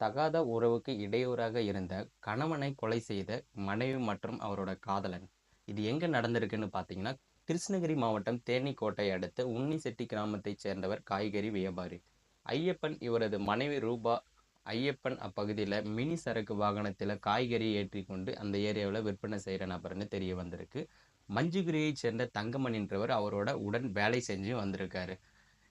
தகாத உறவுக்கு இடையூறாக இருந்த கணவனை கொலை செய்த மனைவி மற்றும் அவரோட காதலன். இது எங்கே நடந்திருக்குன்னு பார்த்தீங்கன்னா கிருஷ்ணகிரி மாவட்டம் தேனிக்கோட்டை அடுத்த உன்னிசெட்டி கிராமத்தைச் சேர்ந்தவர் காய்கறி வியாபாரி. ஐயப்பன் இவரது மனைவி ரூபா ஐயப்பன் அப்பகுதியில் மினி சரக்கு வாகனத்தில் காய்கறி ஏற்றி கொண்டு அந்த ஏரியாவில் விற்பனை செய்கிற நபர்னு தெரிய வந்திருக்கு. மஞ்சுகிரியைச் சேர்ந்த தங்கமணின்றவர் அவரோட உடன் வேலை செஞ்சு வந்திருக்காரு.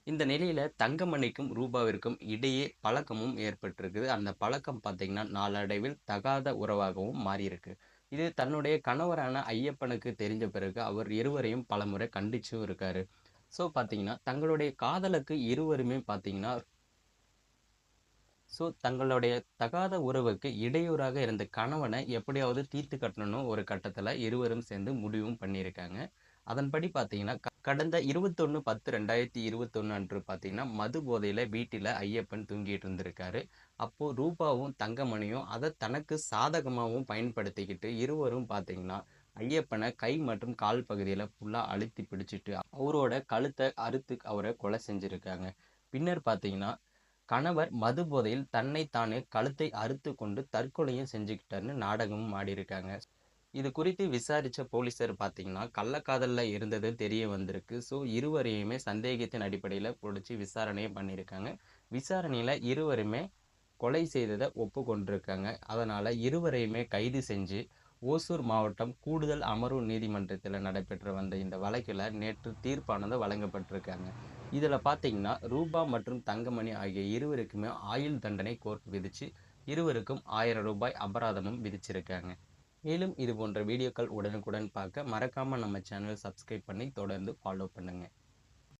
இந்த நிலையில தங்கமணிக்கும் ரூபாவிற்கும் இடையே பழக்கமும் ஏற்பட்டிருக்குது. அந்த பழக்கம் பார்த்தீங்கன்னா நாளடைவில் தகாத உறவாகவும் மாறியிருக்கு. இது தன்னுடைய கணவரான ஐயப்பனுக்கு தெரிஞ்ச பிறகு அவர் இருவரையும் பலமுறை கண்டிச்சும் இருக்காரு. ஸோ பார்த்தீங்கன்னா தங்களுடைய காதலுக்கு இருவருமே பார்த்தீங்கன்னா ஸோ தங்களுடைய தகாத உறவுக்கு இடையூறாக இருந்த கணவனை எப்படியாவது தீர்த்து கட்டணும்னு ஒரு கட்டத்தில் இருவரும் சேர்ந்து முடிவும் பண்ணியிருக்காங்க. அதன்படி பார்த்தீங்கன்னா கடந்த இருபத்தொன்று பத்து ரெண்டாயிரத்தி இருபத்தொன்று அன்று பார்த்தீங்கன்னா மது போதையில் வீட்டில் ஐயப்பன் தூங்கிட்டு இருந்திருக்காரு. அப்போது ரூபாவும் தங்கமணியும் அதை தனக்கு சாதகமாகவும் பயன்படுத்திக்கிட்டு இருவரும் பார்த்தீங்கன்னா ஐயப்பனை கை மற்றும் கால் பகுதியில் ஃபுல்லாக அழுத்தி பிடிச்சிட்டு அவரோட கழுத்தை அறுத்து அவரை கொலை செஞ்சுருக்காங்க. பின்னர் பார்த்தீங்கன்னா கணவர் மது போதையில் தன்னை தானே கழுத்தை அறுத்து கொண்டு தற்கொலையும் செஞ்சுக்கிட்டாருன்னு நாடகமும் ஆடியிருக்காங்க. இது குறித்து விசாரித்த போலீசார் பார்த்தீங்கன்னா கள்ளக்காதலில் இருந்தது தெரிய வந்திருக்கு. ஸோ இருவரையுமே சந்தேகத்தின் அடிப்படையில் பிடிச்சி விசாரணையும் பண்ணியிருக்காங்க. விசாரணையில் இருவருமே கொலை செய்ததை ஒப்புக்கொண்டிருக்காங்க. அதனால் இருவரையுமே கைது செஞ்சு ஓசூர் மாவட்டம் கூடுதல் அமர்வு நீதிமன்றத்தில் நடைபெற்று வந்த இந்த வழக்கில் நேற்று தீர்ப்பானது வழங்கப்பட்டிருக்காங்க. இதில் பார்த்தீங்கன்னா ரூபா மற்றும் தங்கமணி ஆகிய இருவருக்குமே ஆயுள் தண்டனை கோர்ட் விதித்து இருவருக்கும் ஆயிரம் ரூபாய் அபராதமும் விதிச்சிருக்காங்க. மேலும் இது போன்ற வீடியோக்கள் உடனுக்குடன் பார்க்க மறக்காமல் நம்ம சேனல் சப்ஸ்கிரைப் பண்ணி தொடர்ந்து ஃபாலோ பண்ணுங்கள்